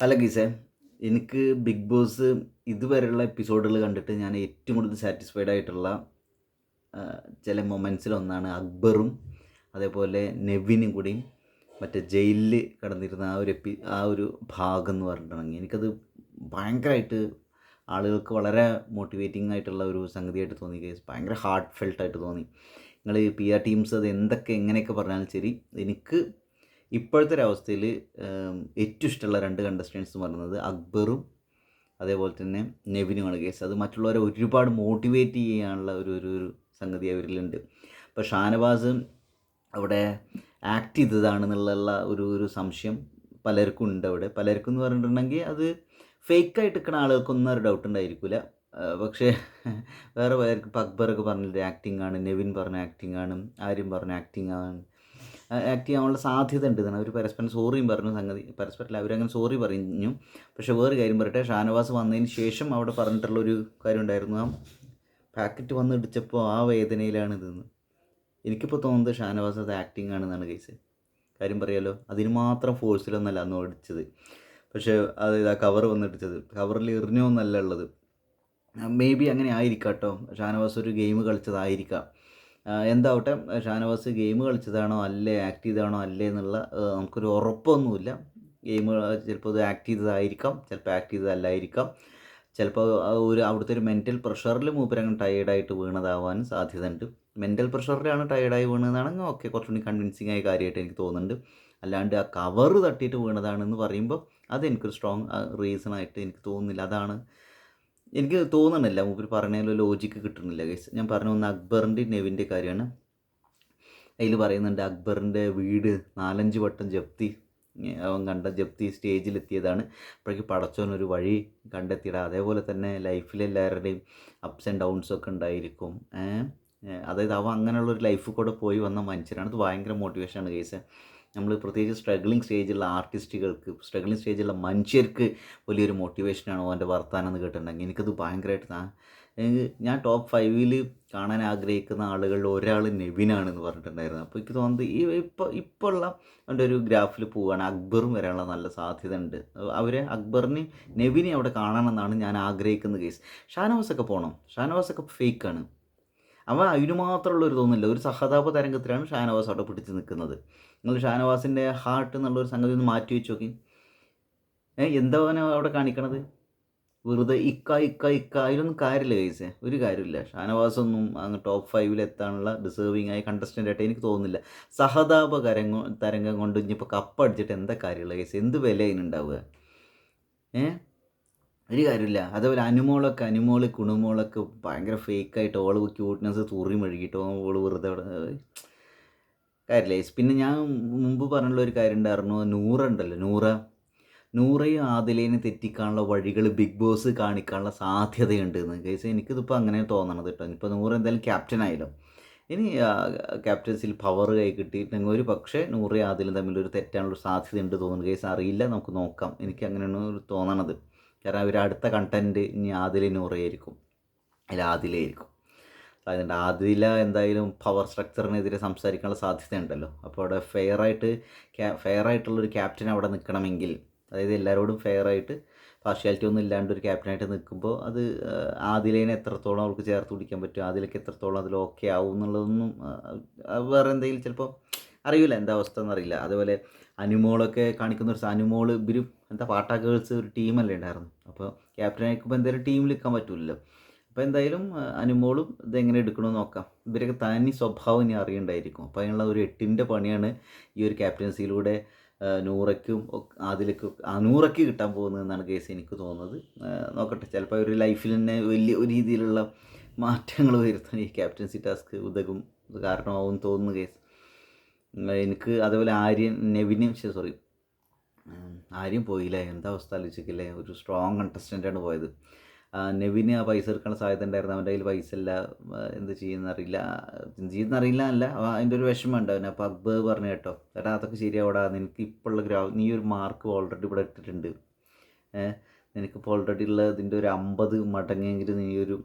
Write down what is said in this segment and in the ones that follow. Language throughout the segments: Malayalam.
ഹലോ ഗീസെ എനിക്ക് ബിഗ് ബോസ് ഇതുവരെയുള്ള എപ്പിസോഡുകൾ കണ്ടിട്ട് ഞാൻ ഏറ്റവും കൂടുതൽ സാറ്റിസ്ഫൈഡ് ആയിട്ടുള്ള ചില മൊമെന്റ്സിലൊന്നാണ് അക്ബറും അതേപോലെ നെവിനും കൂടിയും മറ്റേ ജയിലിൽ കടന്നിരുന്ന ആ ഒരു എപ്പി ആ ഒരു ഭാഗം എന്ന് പറഞ്ഞിട്ടുണ്ടെങ്കിൽ എനിക്കത് ഭയങ്കരമായിട്ട് ആളുകൾക്ക് വളരെ മോട്ടിവേറ്റിംഗ് ആയിട്ടുള്ള ഒരു സംഗതിയായിട്ട് തോന്നി കേസ് ഭയങ്കര ഹാർട്ട് ഫെൽട്ടായിട്ട് തോന്നി. നിങ്ങൾ പി ആർ ടീംസ് അത് എന്തൊക്കെ എങ്ങനെയൊക്കെ പറഞ്ഞാലും ശരി എനിക്ക് ഇപ്പോഴത്തെ ഒരവസ്ഥയിൽ ഏറ്റവും ഇഷ്ടമുള്ള രണ്ട് കണ്ടസ്റ്റൻസ് എന്ന് പറയുന്നത് അക്ബറും അതേപോലെ തന്നെ നെവിനുമാണ് കേസ് അത് മറ്റുള്ളവരെ ഒരുപാട് മോട്ടിവേറ്റ് ചെയ്യാനുള്ള ഒരു ഒരു ഒരു സംഗതി അവരിലുണ്ട്. ഇപ്പോൾ ഷാനവാസ് അവിടെ ആക്ട് ചെയ്തതാണെന്നുള്ള ഒരു ഒരു സംശയം പലർക്കും ഉണ്ട് അവിടെ. പലർക്കും എന്ന് പറഞ്ഞിട്ടുണ്ടെങ്കിൽ അത് ഫേക്കായിട്ട് നിൽക്കുന്ന ആളുകൾക്കൊന്നും ഒരു ഡൗട്ട് ഉണ്ടായിരിക്കില്ല. പക്ഷേ വേറെ പലർക്കും അക്ബറൊക്കെ പറഞ്ഞിട്ട് ആക്ടിങ് ആണ് നെവിൻ പറഞ്ഞ ആക്ടിങ് ആണ് ആര്യം പറഞ്ഞ ആക്ടിങ് ആണ് ആക്ട് ചെയ്യാനുള്ള സാധ്യത ഉണ്ട് എന്നാണ് അവർ പരസ്പരം സോറിയും പറഞ്ഞു സംഗതി. പരസ്പരം അവരങ്ങനെ സോറി പറഞ്ഞു. പക്ഷേ വേറെ കാര്യം പറയട്ടെ. ഷാനവാസ് വന്നതിന് ശേഷം അവിടെ പറഞ്ഞിട്ടുള്ള ഒരു കാര്യം ഉണ്ടായിരുന്നു. ആ പാക്കറ്റ് വന്ന് ഇടിച്ചപ്പോൾ ആ വേദനയിലാണ് ഇതെന്ന്. എനിക്കിപ്പോൾ തോന്നുന്നത് ഷാനവാസ് അത് ആക്ടിങ് ആണെന്നാണ് കേസ് കാര്യം പറയാലോ. അതിന് മാത്രം ഫോഴ്സിലൊന്നല്ല അന്ന് ഓടിച്ചത് പക്ഷേ അത് ഇതാ കവർ വന്നിടിച്ചത് കവറിൽ എറിഞ്ഞോന്നല്ല ഉള്ളത്. മേ ബി അങ്ങനെ ആയിരിക്കാം കേട്ടോ. ഷാനവാസ് ഒരു ഗെയിം കളിച്ചതായിരിക്കാം. ആ, എന്താവട്ടെ ഷാനവാസ് ഗെയിം കളിച്ചതാണോ അല്ലേ ആക്ട് ചെയ്തതാണോ അല്ലേ എന്നുള്ള നമുക്കൊരു ഉറപ്പൊന്നുമില്ല. ഗെയിം ചിലപ്പോൾ അത് ആക്ട് ചെയ്തതായിരിക്കാം ചിലപ്പോൾ ആക്ട് ചെയ്തതല്ലായിരിക്കാം. ചിലപ്പോൾ ഒരു അവിടുത്തെ ഒരു മെന്റൽ പ്രഷറിൽ മൂപ്പരങ്ങ് ടയേർഡായിട്ട് വീണതാവാൻ സാധ്യതയുണ്ട്. മെന്റൽ പ്രഷറിലാണ് ടയേർഡായി വീണതാണെങ്കിൽ ഓക്കെ കുറച്ചുകൂടി കൺവിൻസിങ് ആയ കാര്യമായിട്ട് എനിക്ക് തോന്നുന്നുണ്ട്. അല്ലാണ്ട് ആ കവറ് തട്ടിയിട്ട് വീണതാണെന്ന് പറയുമ്പോൾ അത് എനിക്കൊരു സ്ട്രോങ് റീസൺ ആയിട്ട് എനിക്ക് തോന്നുന്നില്ല. അതാണ് എനിക്ക് തോന്നണില്ല. മൂപ്പർ പറഞ്ഞതിൽ ലോജിക്ക് കിട്ടുന്നില്ല ഗൈസ് ഞാൻ പറഞ്ഞു ഒന്ന് അക്ബറിന്റെ നെവിന്റെ കാര്യമാണ്. അതിൽ പറയുന്നുണ്ട് അക്ബറിന്റെ വീട് നാലഞ്ച് വട്ടം ജപ്തി അവൻ കണ്ട ജപ്തി സ്റ്റേജിലെത്തിയതാണ്. അപ്പോഴേക്ക് പടച്ചോൻ ഒരു വഴി കണ്ടെത്തിയിട. അതേപോലെ തന്നെ ലൈഫിലെല്ലാവരുടെയും അപ്സ് ആൻഡ് ഡൗൺസ് ഒക്കെ ഉണ്ടായിരിക്കും. അതായത് അവ അങ്ങനെയുള്ള ഒരു ലൈഫ് കൂടെ പോയി വന്ന മനുഷ്യരാണ്. അത് ഭയങ്കര മോട്ടിവേഷനാണ് കേസ് നമ്മൾ പ്രത്യേകിച്ച് സ്ട്രഗ്ലിംഗ് സ്റ്റേജിലുള്ള ആർട്ടിസ്റ്റുകൾക്ക് സ്ട്രഗ്ലിംഗ് സ്റ്റേജിലുള്ള മനുഷ്യർക്ക് വലിയൊരു മോട്ടിവേഷനാണ് അവന്റെ വർത്താനം എന്ന് കേട്ടിട്ടുണ്ടെങ്കിൽ. എനിക്കത് ഭയങ്കരമായിട്ട് ഞാൻ ടോപ്പ് ഫൈവിൽ കാണാൻ ആഗ്രഹിക്കുന്ന ആളുകളിൽ ഒരാൾ നെവിനാണെന്ന് പറഞ്ഞിട്ടുണ്ടായിരുന്നു. അപ്പോൾ എനിക്ക് തോന്നുന്നത് ഈ ഇപ്പോൾ ഇപ്പോൾ ഉള്ള അവന്റെ ഒരു ഗ്രാഫിൽ പോവുകയാണ്. അക്ബറും വരാനുള്ള നല്ല സാധ്യത ഉണ്ട്. അവരെ അക്ബറിനെ നെവിനെ അവിടെ കാണണമെന്നാണ് ഞാൻ ആഗ്രഹിക്കുന്ന കേസ് ഷാനവാസൊക്കെ പോകണം ഷാനവാസൊക്കെ ഫേക്കാണ് അവൻ അതിന് മാത്രമുള്ള ഒരു തോന്നില്ല ഒരു സഹതാപ തരംഗത്തിലാണ് ഷാനവാസ് അവിടെ പിടിച്ച് നിൽക്കുന്നത്. നിങ്ങൾ ഷാനവാസിന്റെ ഹാർട്ട് എന്നുള്ളൊരു സംഗതി ഒന്ന് മാറ്റി വെച്ച് നോക്കി. ഏഹ് എന്താ അവിടെ കാണിക്കണത്? വെറുതെ ഇക്ക ഇക്ക ഇക്ക. അതിലൊന്നും കാര്യമില്ല കേസേ ഒരു കാര്യമില്ല. ഷാനവാസൊന്നും അങ്ങ് ടോപ്പ് ഫൈവിൽ എത്താനുള്ള ഡിസേർവിങ് ആയി കണ്ടസ്റ്റന്റ് ആയിട്ട് എനിക്ക് തോന്നുന്നില്ല. സഹതാപ കരങ്ങ തരംഗം കൊണ്ട് ഇനിയിപ്പോൾ കപ്പടിച്ചിട്ട് എന്താ കാര്യമുള്ള കേസ് എന്ത് വില അതിനുണ്ടാവുക ഏ? ഒരു കാര്യമില്ല. അതേപോലെ അനുമോളൊക്കെ അനുമോൾ കുണുമോളൊക്കെ ഭയങ്കര ഫേക്കായിട്ട് ഓൾ ക്യൂട്ട്നെസ് തുറി മെഴുകിയിട്ട് ഓൾ വെറുതെ കാര്യമില്ല. പിന്നെ ഞാൻ മുമ്പ് പറഞ്ഞുള്ള ഒരു കാര്യം ഉണ്ടായിരുന്നു. നൂറ ഉണ്ടല്ലോ നൂറ. നൂറയും ആദിലേനെ തെറ്റിക്കാനുള്ള വഴികൾ ബിഗ് ബോസ് കാണിക്കാനുള്ള സാധ്യതയുണ്ട് എന്ന്. കേസ് എനിക്കിതിപ്പോൾ അങ്ങനെ തോന്നണത് കേട്ടോ ഇപ്പോൾ നൂറ് എന്തായാലും ക്യാപ്റ്റൻ ആയല്ലോ. ഇനി ക്യാപ്റ്റൻസിൽ പവർ കൈ കിട്ടിയിട്ടുണ്ടെങ്കിൽ ഒരു പക്ഷേ നൂറയും ആദിലും തമ്മിലൊരു തെറ്റാനുള്ള സാധ്യത ഉണ്ട് തോന്നുന്നു. കേസ് അറിയില്ല നമുക്ക് നോക്കാം. എനിക്ക് അങ്ങനെയാണ് തോന്നണത്. കാരണം അവർ അടുത്ത കണ്ടന്റ് ഇനി ആദിലെ നൂറയായിരിക്കും അല്ല ആദിലായിരിക്കും അതായത് ആദില എന്തായാലും പവർ സ്ട്രക്ചറിനെതിരെ സംസാരിക്കാനുള്ള സാധ്യത ഉണ്ടല്ലോ അപ്പോൾ അവിടെ ഫെയർ ആയിട്ട് ഫെയർ ആയിട്ടുള്ളൊരു ക്യാപ്റ്റൻ അവിടെ നിൽക്കണമെങ്കിൽ അതായത് എല്ലാവരോടും ഫെയർ ആയിട്ട് പാർഷ്യാലിറ്റി ഒന്നും ഇല്ലാണ്ട് ഒരു ക്യാപ്റ്റനായിട്ട് നിൽക്കുമ്പോൾ അത് ആദിലേനെ എത്രത്തോളം അവൾക്ക് ചേർത്ത് പിടിക്കാൻ പറ്റും ആദിലേക്ക് എത്രത്തോളം അതിൽ ഓക്കെ ആവും എന്നുള്ളതൊന്നും വേറെ എന്തെങ്കിലും ചിലപ്പോൾ അറിയില്ല. എന്താ അവസ്ഥ എന്നറിയില്ല. അതുപോലെ അനുമോളൊക്കെ കാണിക്കുന്ന ഒരു അനുമോൾ ഇവർ എന്താ പാട്ടാ ഗേൾസ് ഒരു ടീമല്ലേ ഉണ്ടായിരുന്നു അപ്പോൾ ക്യാപ്റ്റനായിരിക്കുമ്പോൾ എന്തായാലും ടീമിൽ നിൽക്കാൻ പറ്റില്ലല്ലോ അപ്പോൾ എന്തായാലും അനുമോളും ഇതെങ്ങനെ എടുക്കണമെന്ന് നോക്കാം. ഇവരൊക്കെ തനി സ്വഭാവം ഇനി അറിയണ്ടായിരിക്കും. അപ്പോൾ അതിനുള്ള ഒരു എട്ടിന്റെ പണിയാണ് ഈ ഒരു ക്യാപ്റ്റൻസിയിലൂടെ നൂറയ്ക്കും അതിലേക്ക് നൂറയ്ക്ക് കിട്ടാൻ പോകുന്നതെന്നാണ് കേസ് എനിക്ക് തോന്നുന്നത്. നോക്കട്ടെ ചിലപ്പോൾ ഒരു ലൈഫിൽ തന്നെ വലിയ ഒരു രീതിയിലുള്ള മാറ്റങ്ങൾ വരുത്താൻ ഈ ക്യാപ്റ്റൻസി ടാസ്ക് ഉതകും കാരണമാവും തോന്നുന്നു കേസ്. എനിക്ക് അതേപോലെ ആര്യൻ നെവിനും സോറി ആര്യം പോയില്ല. എന്താ അവസ്ഥ? ആലോചിക്കില്ലേ ഒരു സ്ട്രോങ് കണ്ടസ്റ്റന്റാണ് പോയത്. നെവിന് ആ പൈസ എടുക്കാനുള്ള സാധ്യത ഉണ്ടായിരുന്നു. അവന്റെ കയ്യിൽ പൈസ ഇല്ല. എന്ത് ചെയ്യുന്നറിയില്ല ചെയ്യുന്നറിയില്ല അല്ല അതിന്റെ ഒരു വിഷമം ഉണ്ട് അവന് അപ്പോൾ അക്ബർ പറഞ്ഞു കേട്ടോ ചേട്ടാ അതൊക്കെ ശരിയാവടാ. നിനക്ക് ഇപ്പോൾ ഉള്ള ഗ്രാ നീ ഒരു മാർക്ക് ഓൾറെഡി ഇവിടെ ഇട്ടിട്ടുണ്ട്. നിനക്കിപ്പോൾ ഓൾറെഡി ഉള്ള ഇതിന്റെ ഒരു അമ്പത് മടങ്ങെങ്കിലും നീ ഒരു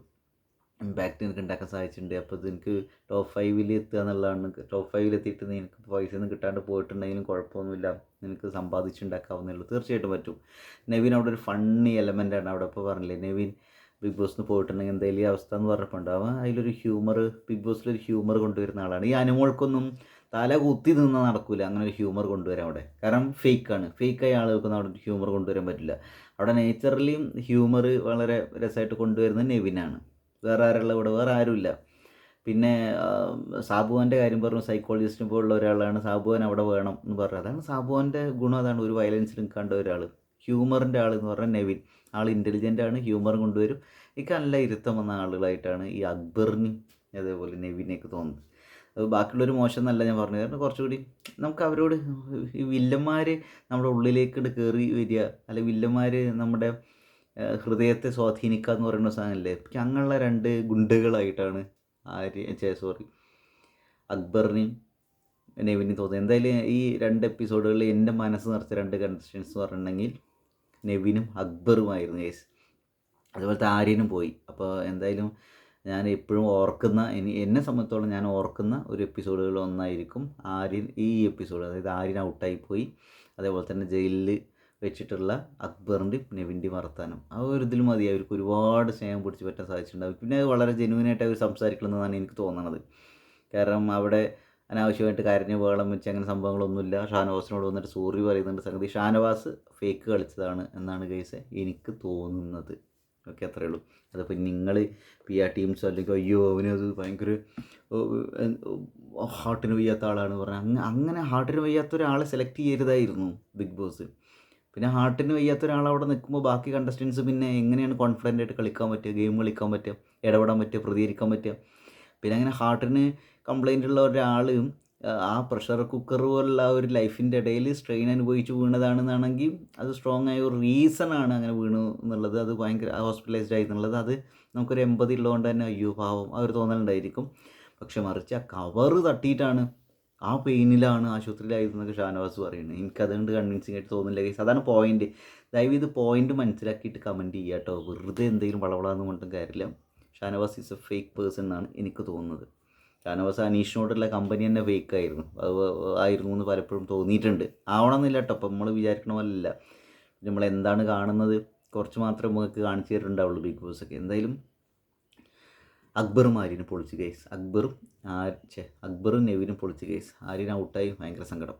ഇമ്പാക്റ്റ് നിനക്ക് ഉണ്ടാക്കാൻ സാധിച്ചിട്ടുണ്ട്. അപ്പോൾ നിനക്ക് ടോപ്പ് ഫൈവിൽ എത്തുക എന്നുള്ളതാണ്. ടോപ്പ് ഫൈവിൽ എത്തിയിട്ട് നിനക്ക് പൈസ ഒന്നും കിട്ടാണ്ട് പോയിട്ടുണ്ടെങ്കിലും കുഴപ്പമൊന്നുമില്ല. നിനക്ക് സമ്പാദിച്ചുണ്ടാക്കാവുന്നുള്ളൂ തീർച്ചയായിട്ടും പറ്റും. നെവിൻ അവിടെ ഒരു ഫണ്ണി എലമെന്റാണ് അവിടെ ഇപ്പോൾ പറഞ്ഞില്ലേ നെവിൻ ബിഗ് ബോസിന് പോയിട്ടുണ്ടെങ്കിൽ എന്തെങ്കിലും ഈ അവസ്ഥ എന്ന് പറഞ്ഞപ്പോൾ അവൻ അതിലൊരു ഹ്യൂമർ ബിഗ് ബോസിലൊരു ഹ്യൂമർ കൊണ്ടുവരുന്ന ആളാണ്. ഈ അനുമോൾക്കൊന്നും തല കുത്തി നിന്ന് നടക്കില്ല അങ്ങനെ ഒരു ഹ്യൂമർ കൊണ്ടുവരാൻ അവിടെ. കാരണം ഫേക്കാണ് ഫേക്കായ ആളുകൾക്കൊന്നും അവിടെ ഹ്യൂമർ കൊണ്ടുവരാൻ പറ്റില്ല. അവിടെ നേച്ചറലിയും ഹ്യൂമർ വളരെ രസമായിട്ട് കൊണ്ടുവരുന്നത് നെവിനാണ്. വേറെ ആരുള്ള ഇവിടെ? വേറെ ആരുമില്ല. പിന്നെ സാബുവാന്റെ കാര്യം പറഞ്ഞു സൈക്കോളജിസ്റ്റിനെ പോലുള്ള ഒരാളാണ് സാബുവാൻ അവിടെ വേണം എന്ന് പറഞ്ഞു അതാണ് സാബുവാന്റെ ഗുണം അതാണ് ഒരു വയലൻസിലും കണ്ട ഒരാൾ ഹ്യൂമറിന്റെ ആൾ എന്ന് പറഞ്ഞാൽ നെവിൻ. ആൾ ഇന്റലിജന്റ് ആണ് ഹ്യൂമർ കൊണ്ടുവരും. എനിക്ക് നല്ല ഇരുത്തം വന്ന ആളുകളായിട്ടാണ് ഈ അക്ബറിനും അതേപോലെ നെവിനെയൊക്കെ തോന്നുന്നത്. ബാക്കിയുള്ളൊരു മോശം എന്നല്ല ഞാൻ പറഞ്ഞു കാരണം കുറച്ചുകൂടി നമുക്ക് അവരോട് ഈ വില്ലന്മാർ നമ്മുടെ ഉള്ളിലേക്ക് കയറി വരിക അല്ലെ വില്ലന്മാർ നമ്മുടെ ഹൃദയത്തെ സ്വാധീനിക്കുക എന്ന് പറയുന്ന സാധനമല്ലേ? അങ്ങനെയുള്ള രണ്ട് ഗുണ്ടകളായിട്ടാണ് ആര്യ സോറി അക്ബറിനെയും നെവിനെയും തോന്നുന്നു. എന്തായാലും ഈ രണ്ട് എപ്പിസോഡുകളിൽ എന്റെ മനസ്സ് നിറച്ച രണ്ട് കണ്ടസ്റ്റൻസ് എന്ന് പറഞ്ഞിട്ടുണ്ടെങ്കിൽ നെവിനും അക്ബറുമായിരുന്നു കേസ് അതുപോലത്തെ ആര്യനും പോയി. അപ്പോൾ എന്തായാലും ഞാൻ എപ്പോഴും ഓർക്കുന്ന ഇനി എന്നെ സംബന്ധിച്ചോളം ഞാൻ ഓർക്കുന്ന ഒരു എപ്പിസോഡുകളിൽ ഒന്നായിരിക്കും ആര്യൻ ഈ എപ്പിസോഡ്. അതായത് ആര്യൻ ഔട്ടായി പോയി. അതേപോലെ തന്നെ ജയിലിൽ വെച്ചിട്ടുള്ള അക്ബറിന്റെയും നെവിന്റെയും വർത്താനം. ആ ഒരു ഇതിൽ മതി. അവർക്ക് ഒരുപാട് സ്നേഹം പിടിച്ച് പറ്റാൻ സാധിച്ചിട്ടുണ്ടാവും. പിന്നെ വളരെ ജെനുവിനായിട്ട് അവർ സംസാരിക്കണമെന്നാണ് എനിക്ക് തോന്നുന്നത് കാരണം അവിടെ അനാവശ്യമായിട്ട് കരഞ്ഞ് വേളം വെച്ച് അങ്ങനെ സംഭവങ്ങളൊന്നുമില്ല. ഷാനവാസിനോട് വന്നിട്ട് സോറി പറയുന്നുണ്ട് സംഗതി. ഷാനവാസ് ഫേക്ക് കളിച്ചതാണ് എന്നാണ് കേസ് എനിക്ക് തോന്നുന്നത്. ഓക്കെ അത്രയേ ഉള്ളൂ. അതിപ്പോൾ നിങ്ങൾ പി ആർ ടീംസോ അല്ലെങ്കിൽ അയ്യോ അവനത് ഭയങ്കര ഹാർട്ടിന് വയ്യാത്ത ആളാണ് പറഞ്ഞത് അങ്ങനെ ഹാർട്ടിന് വയ്യാത്ത ഒരാളെ സെലക്ട് ചെയ്യരുതായിരുന്നു ബിഗ് ബോസ് പിന്നെ ഹാർട്ടിന് വയ്യാത്ത ഒരാൾ അവിടെ നിൽക്കുമ്പോൾ ബാക്കി കണ്ടസ്റ്റൻസ് പിന്നെ എങ്ങനെയാണ് കോൺഫിഡന്റ് ആയിട്ട് കളിക്കാൻ പറ്റുക ഗെയിം കളിക്കാൻ പറ്റുക ഇടപെടാൻ പറ്റുക പ്രതികരിക്കാൻ പറ്റുക. പിന്നെ അങ്ങനെ ഹാർട്ടിന് കംപ്ലൈന്റ് ഉള്ള ഒരാൾ ആ പ്രഷർ കുക്കർ പോലുള്ള ഒരു ലൈഫിന്റെ ഇടയിൽ സ്ട്രെയിൻ അനുഭവിച്ച് വീണതാണെന്നാണെങ്കിൽ അത് സ്ട്രോങ് ആയ ഒരു റീസൺ ആണ് അങ്ങനെ വീണു എന്നുള്ളത്. അത് ഭയങ്കര ഹോസ്പിറ്റലൈസ്ഡ് ആയി എന്നുള്ളത്. അത് നമുക്കൊരു എൺപത് ഉള്ളതുകൊണ്ട് തന്നെ അയ്യോ പാവം ആ ഒരു തോന്നലുണ്ടായിരിക്കും. പക്ഷെ മറിച്ച് ആ കവറ് തട്ടിയിട്ടാണ് ആ പെയിനിലാണ് ആശുപത്രിയിലായിരുന്നൊക്കെ ഷാനവാസ് പറയുന്നത്. എനിക്കതുകൊണ്ട് കൺവിൻസിങ് ആയിട്ട് തോന്നുന്നില്ല കേസ് അതാണ് പോയിന്റ് ദയവ് ഇത് പോയിന്റ് മനസ്സിലാക്കിയിട്ട് കമന്റ് ചെയ്യുക കേട്ടോ. വെറുതെ എന്തെങ്കിലും വളവളാന്ന് കൊണ്ടും കാര്യമില്ല. Shanavas is a fake person എന്നാണ് എനിക്ക് തോന്നുന്നത്. ഷാനവാസ് അനീഷിനോടുള്ള കമ്പനി തന്നെ ഫേക്ക് ആയിരുന്നു. അത് ആയിരുന്നു എന്ന് പലപ്പോഴും തോന്നിയിട്ടുണ്ട്. ആവണമെന്നില്ല കേട്ടോ. അപ്പം നമ്മൾ വിചാരിക്കണ പോലല്ല നമ്മൾ എന്താണ് കാണുന്നത്? കുറച്ച് മാത്രമേ നമുക്ക് കാണിച്ചു തരുന്നുണ്ടാവുള്ളൂ ബിഗ് ബോസ് ഒക്കെ. എന്തായാലും അക്ബറും ആര്യനും പൊളിച്ച് കേസ് അക്ബറും ആ ഛേ അക്ബറും നെവിനും പൊളിച്ച് കേസ് ആര്യൻ ഔട്ടായി ഭയങ്കര സങ്കടം.